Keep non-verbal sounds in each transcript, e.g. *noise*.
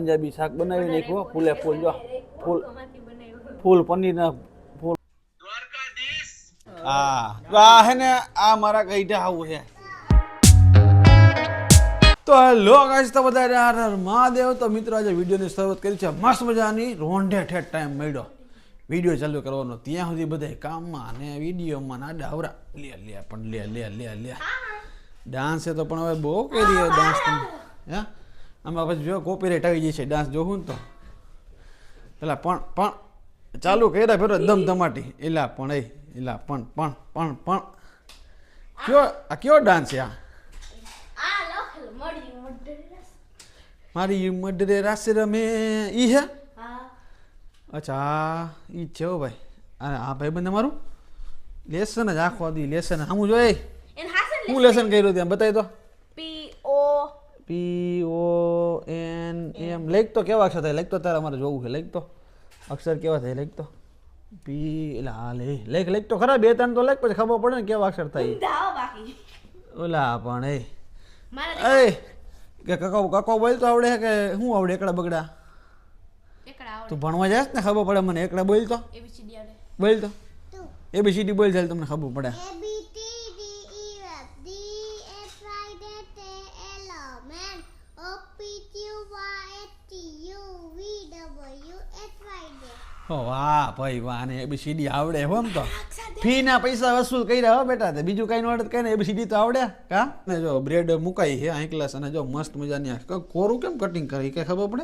પંજાબી શાક બનાવી નાખ્યું ફૂલે ફૂલ જો ફૂલ ફૂલ પનીરના ફૂલ. હા. તો આ હે ને આ મારા ગઈઢા આવું છે તો હેલો ગાઈસ તો બધા યાર હર મહાદેવ. તો મિત્રો આજે વિડીયોની શરૂઆત કરી છે. મસ્ત મજાની રોંઢે ઠેઠ ટાઈમ મળ્યો. વીડિયો ચાલુ કરવાનો. ત્યાં સુધી બધા કામમાં અને વિડીયોમાં ના ડાવરા. લે લે પણ લે લે લે લે. ડાન્સ તો પણ હવે બહુ કરી ડાન્સ તમે હે? આમાં પછી જો કોપીરાઇટ આવી જશે ડાન્સ જોવું તો. પેલા પણ પણ ચાલુ કર્યા ફેરો દમ ધમાટી. એલા પણ એ એલા પણ પણ પણ પણ. કયો આ કયો ડાન્સ છે આ? મારી મડરે રાસ રમે. ઈ હે? અચ્છા ઈ છે હો ભાઈ. અરે આ ભાઈ બંધ મારું? લેસન જ આખો દી લેસન આમ જોઈએ હું લેસન કર્યું ત્યાં? બતાવી ઓ પી ઓ એન એમ લેખ તો કેવા અક્ષર થાય? લેખ તો તારે અમારે જોવું છે. લેખ તો અક્ષર કેવા થાય? લેખ તો પી એટલે હા લે. લેખ લેખ તો ખરા બે ત્રણ તો લેખ પછી ખબર પડે ને કેવા અક્ષર થાય. ઓલા પણ એ. એ કે કકો કકો બોલ તો આવડે કે શું આવડે એકડા બગડા? તું ભણવા જાય ને ખબર પડે મને એકડા બોલ તો એબીસીડી આવડે. બોલ તો. એબીસીડી બોલ ચાલ તમને ખબર પડે. વાહ ભાઈ વાહ ને એબીસીડી આવડે હો એમ તો. ફી ના પૈસા વસૂલ કર્યા હો બેટા તે બીજું કઈ નો આવડે કઈ ને એબીસીડી તો આવડે કા? ને જો બ્રેડ મુકાઈ છે આ ક્લાસ અને જો મસ્ત મજાની કોરું કેમ કટિંગ કરી કે ખબર પડે?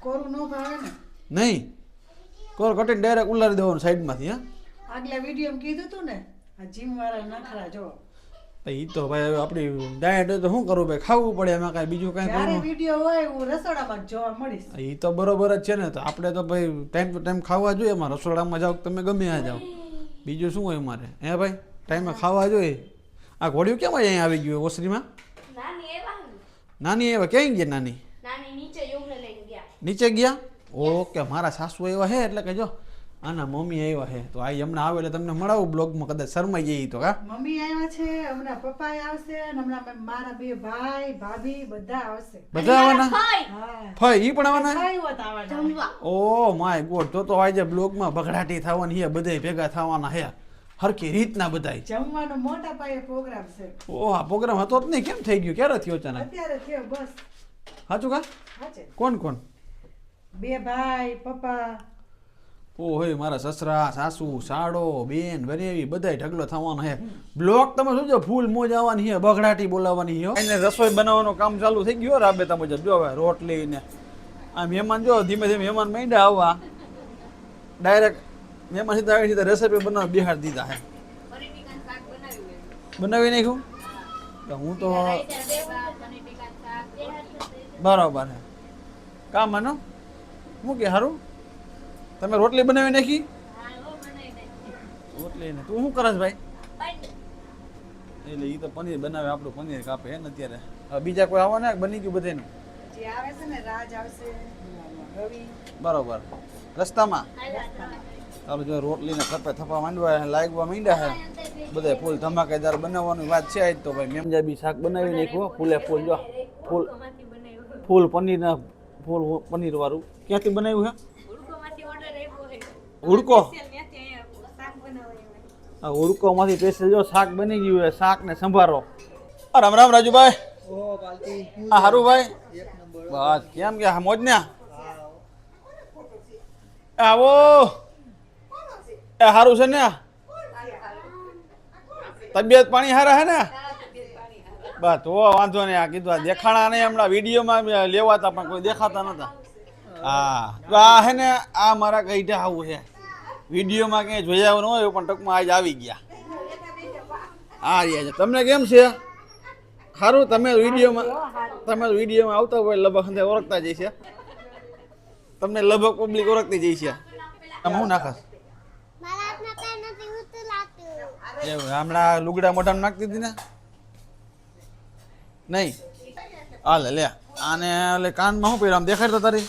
કોરું ન ભાવે ને. નહીં. કોર કટિંગ ડાયરેક્ટ ઉલારી દેવાનું સાઈડમાંથી હા? આગલા વીડિયો કીધું તું ને આ જીમ વાળા નખરા જો. એ તો ભાઈ હવે આપણી ડાયટ તો શું કરવું ભાઈ? ખાવું પડે એમાં કાંઈ બીજું કાંઈ જ્યારે વીડિયો હોય હું રસોડામાં જોવા મળીશ. એ તો બરોબર જ છે ને તો આપણે તો ભાઈ ટાઈમ ટુ ટાઈમ ખાવા જોઈએ એમાં રસોડામાં જાઓ તમે ગમે આ જાઓ. બીજું શું હોય મારે? હે ભાઈ? ટાઈમે ખાવા જોઈએ. આ ઘોડિયું કેમ અહીંયા આવી ગયું ઓસરીમાં? નાની એવા ને. નાની એવા? ક્યાંય ગયા નાની? નાની નીચે યુગને લઈને ગયા. નીચે ગયા? ઓકે મારા સાસુ એવા હે એટલે કે જો. આના મમ્મી આવ્યા છે. તો આ હમણાં આવે એટલે તમને મળાવું બ્લોગમાં કદાચ શરમાઈ જઈ તો હા? મમ્મી આવ્યા છે હમણાં પપ્પા આવશે અને હમણાં મારા બે ભાઈ ભાભી બધા આવશે. બધા આવવાના? ફઈ. ઈ પણ આવવાના? ઓ માય ગોડ તો તો આજે બ્લોગમાં બગડાટી થવાની હે બધે ભેગા થવાના હે હરખી રીતના બધાય. જમવાનો મોટા પાયે પ્રોગ્રામ છે. ઓ આ પ્રોગ્રામ હતો જ નહીં કેમ થઈ ગયું? ક્યારે થયો અચાનક? અત્યારે થયો બસ. હાચું કા? કોણ કોણ? બે ભાઈ પપ્પા. ઓ હોય મારા સસરા, સાસુ સાડો બેન બનેવી બધાય ઢગલો થવાનો હે બ્લોક તમે શું જો ફૂલ મોજ આવવાની હે બગડાટી બોલાવવાની હે. એને રસોઈ બનાવવાનું કામ ચાલુ થઈ ગયું રાબેતા મુજબ. જો હવે રોટલી ને આ મહેમાન જો, ધીમે ધીમે મહેમાન માંડ્યા આવવા. ડાયરેક્ટ મહેમાન સીધા આવી સીધા રેસીપી બનાવવા બિહાર દીધા હે. બનાવી નાખ્યું? તો હું તો બરાબર હે કામ માનો હું કે સારું તમે રોટલી બનાવી નાખી? હા હો. રોટલી ને તું શું કરસ ભાઈ? એટલે એ તો પનીર બનાવે આપણું પનીર કાપે હે ને અત્યારે. બીજા કોઈ આવવાના બની ગયું બધાનું જે આવે છે ને રાજ આવશે રવિ. બરોબર. રસ્તામાં? ચાલો જો રોટલી ને થપે થપા માંડવા લાગવા માંડ્યા છે બધા ફૂલ ધમાકેદાર બનાવવાની વાત છે આજ તો ભાઈ. પંજાબી શાક બનાવી નાખ્યું ફૂલે ફૂલ જો ફૂલ ફૂલ પનીરના ફૂલ પનીર વાળું ક્યાંથી બનાવ્યું હે? આપ્યો શાક આ ઉડકોમાંથી સ્પેશિયલ જો શાક બની ગયું હોય શાક ને સંભારો. આ રામ રામ રાજુભાઈ. હા હારું ભાઈ બસ કેમ કે મોજ ને આવો. એ હારું છે ને? તબિયત પાણી હારા હે ને? બસ તો વાંધો નહીં આ કીધું આ દેખાણા નહીં હમણાં વિડીયોમાં લેવાતા પણ કોઈ દેખાતા નતા. હા. તો આ હે ને આ મારા ગઈઢા આવું છે વિડીયોમાં ક્યાંય જોયા ન હોય પણ ટૂંકમાં આજ આવી ગયા. હા યાર તમને કેમ છે? સારું તમે વિડીયોમાં તમે વિડીયોમાં આવતા હોય લગભગ અંતે ઓળખતા જઈ છે. તમને લગભગ પબ્લિક ઓળખતી જઈ છે. તમે શું ઉતલાતું. એવું હમણાં લુગડા મોઢામાં નાખતી હતી ને? નહીં? હાલે લે. આને એટલે કાનમાં શું પહેર્યું? આમ દેખાડતો તારી?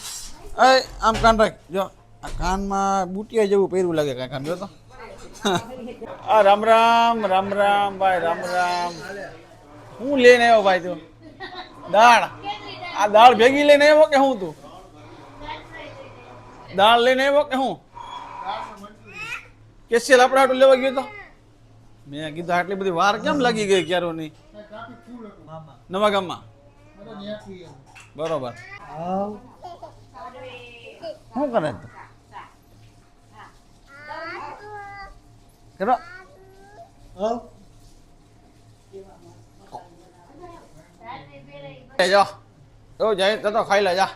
એ, આમ કાન રાખ. જો, આ કાનમાં બુટિયા જેવું પહેર્યું લાગે કાંઈ કાન, જો તો. આ રામ રામ રામ રામ, ભાઈ, રામ રામ. હું લઈને આવ્યો ભાઈ તું? દાળ. આ દાળ ભેગી લઈને આવ્યો કે હું તું? દાળ લઈને આવ્યો કે હું? કેસીએલ આપણે આટલું લેવા ગયો તો? મેં કીધું આટલી બધી વાર કેમ લાગી ગઈ ક્યારો નહીં? નવા ગામમાં? બરોબર. શું કરે કરો તો જાય તો ખાઈ લે જા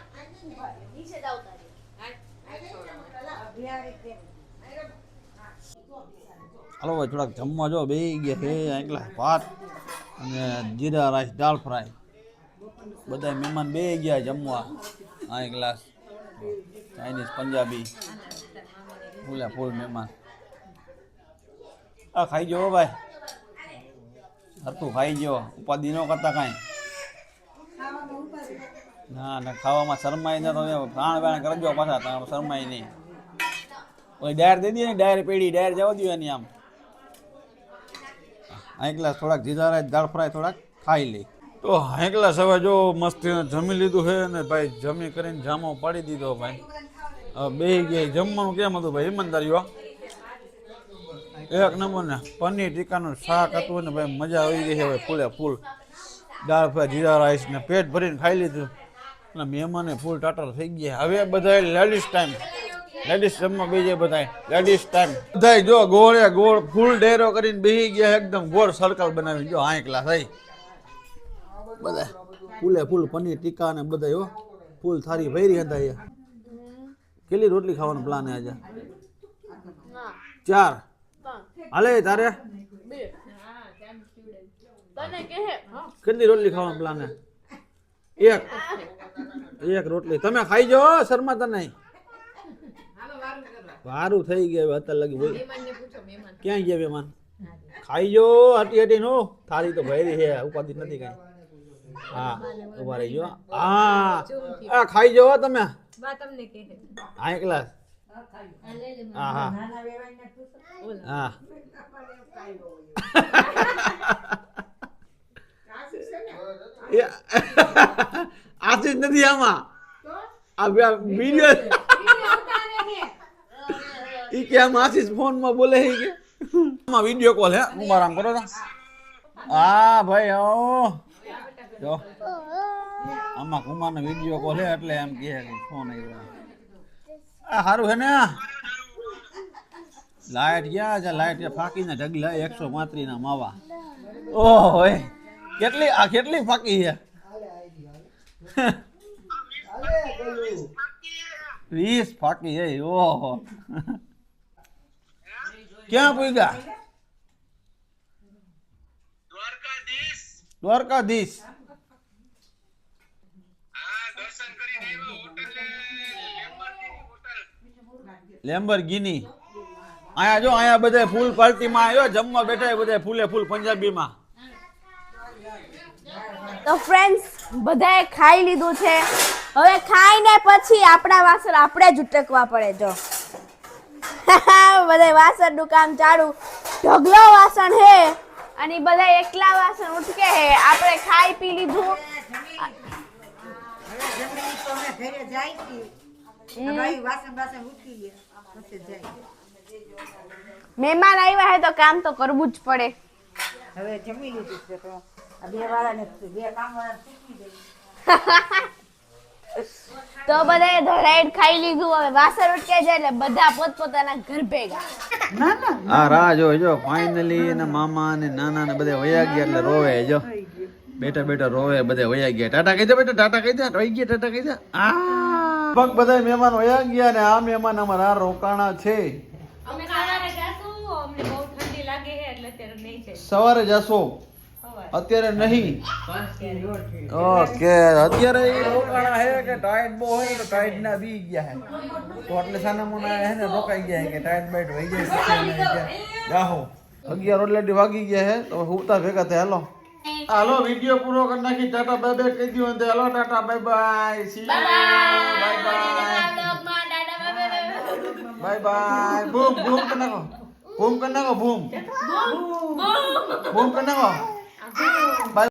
હાલો ભાઈ થોડાક જમવા જો બે ગયા હે એકલા ભાત અને જીરા રાઈસ દાળ ફ્રાય બધા મહેમાન બે ગયા જમવા. આ એક ગ્લાસ ચાઇનીઝ, પંજાબી બોલ્યા ફૂલ મહેમાન. આ ખાઈ જવો ભાઈ. હરતું ખાઈ જવો ઉપાધિ ન કરતા કાંઈ. ના ના, ખાવામાં શરમાય ન તો પ્રાણ પ્રાણ કરજો પાછા તમે શરમાય નહીં. ઓલી ડાયર દે દે ડાયર પેઢી, ડાયર જવા દો એની આમ. આ ગ્લાસ થોડાક રાઈસ, દાળ ફ્રાય થોડાક ખાઈ લઈ તો આ ગ્લાસ જો મસ્તી જમી લીધું છે ને ભાઈ, જમી કરીને જામો પાડી દીધો ભાઈ. બે ગયા. જમવાનું કેમ હતું ભાઈ? ઈમાનદારીઓ એક નંબર ને પનીર ટીકાનું શાક હતું ને ભાઈ, મજા આવી ગઈ છે હવે ફૂલે ફૂલ. દાળ ફ્રાય જીરા રાઈસ ને પેટ ભરીને ખાઈ લીધું. અને મહેમાને ફૂલ ટાટર થઈ ગયા. હવે બધા લેડીઝ ટાઈમ લેડીઝ જમવા બેજે બધા લેડીઝ ટાઈમ બધા જો ગોળે ગોળ, ફૂલ ડેરો કરીને બેસી ગયા એકદમ ગોળ સર્કલ બનાવી જો આ ક્લાસ થઈ. બધા. ફૂલે ફૂલ પનીર, ટીકા ને બધા હો. ફૂલ થારી ભરી હતા અહીંયા કેટલી રોટલી ખાવાનો પ્લાન આજે? ચાર. હાલે તારે? કેટલી રોટલી ખાવાનો પ્લાન હે? એક. એક રોટલી. તમે ખાઈ જાઓ શર્માતા નહીં. વારું થઈ ગયા અત્યારે લગી બોલ ક્યાં ગયા મહેમાન? ખાઈ જો હટી હટી નો થાળી તો ભરી છે ઉપાધિ નથી કઈ. હા ઊભા રહી જો હા. આ ખાઈ જાઓ તમે? બા તમને કહે હા એક ગ્લાસ. હા હા હા *laughs* આશીષ નથી આમાં. આ વીડિયો એ કે આમ આશીષ ફોનમાં બોલે છે કે. આમાં વીડિયો કોલ હે હું આરામ કરો હા. ભાઈ ઓ જો આમાં કુમારનો વીડિયો કોલ હે એટલે એમ કહે કે ફોન આવ્યો આ સારું હે ને? લાઈટ ગયા છે લાઈટ ફાકીને ઢગલા એકસો પાંત્રીસ ના માવા. ઓહો કેટલી આ કેટલી ફાકી છે? વીસ ફાકી છે ઓહો. ક્યાં પૂગ્યા? દ્વારકાધીશ. લેમ્બરગિની અહીંયા જો અહીંયા બધા ફૂલ પાર્ટીમાં આવ્યો જમવા બેઠા બધા ફૂલે ફૂલ પંજાબીમાં. તો ફ્રેન્ડ્સ બધાએ ખાઈ લીધું છે. હવે ખાઈને પછી આપણા વાસણ આપણે જ ઉટકવા પડે જો. *laughs* બધા વાસણનું કામ ચાલુ. ઢગલો વાસણ હે. અને બધા એકલા વાસણ ઉટકે હે. આપણે ખાઈ પી લીધું. હવે તો અમે ઘરે જાય છીએ ભાઈ વાસણ ઉઠી ગયા. મહેમાન આવ્યા હે તો કામ તો કરવું જ પડે. હવે જમી લીધું છે તો આ બે વાળાને બે કામ વાળા શીખી દઈ *laughs* તો બધાએ ધરાઈડ ખાઈ લીધું હવે વાસણ ઉટકે જાય એટલે બધા પોતપોતાના ઘર ભેગા. ના ના આ રાહ જો જો ફાઇનલી એના મામા ને નાના ને બધા વયા ગયા એટલે રોવે જો. બેઠા બેઠા રોવે બધા વયા ગયા. ટાટા કહી દે બેટા ટાટા કહી દે વહી ગયા ટાટા કહી દે. આ પગ બધા મહેમાન વયા ગયા ને આ મહેમાન અમારા આ રોકાણા છે. સવારે જાશું અમને બહુ ઠંડી લાગે છે એટલે અત્યારે નહીં છે સવારે જશો? અત્યારે નહીં? ઓકે અત્યારે એ રોકાણા હે કે ટાઈટ બહુ હોય તો ટાઈટ ના બી ગયા હે તો એટલે સાના મોના હે ને રોકાઈ ગયા હે કે ટાઈટ બાઈટ વહી જાય જાહો. અગિયાર ઓલરેડી વાગી ગયા હે તો હુતા ભેગા થયા હાલો. હાલો વીડિયો પૂરો કરી નાખી. ટાટા બાય બાય કહી દઉં તો હાલો Tata bye bye. See bye bye bye bye બૂમ બૂમ કરી નાખો. બૂમ કરી નાખો બૂમ બૂમ કરી નાખો. બાય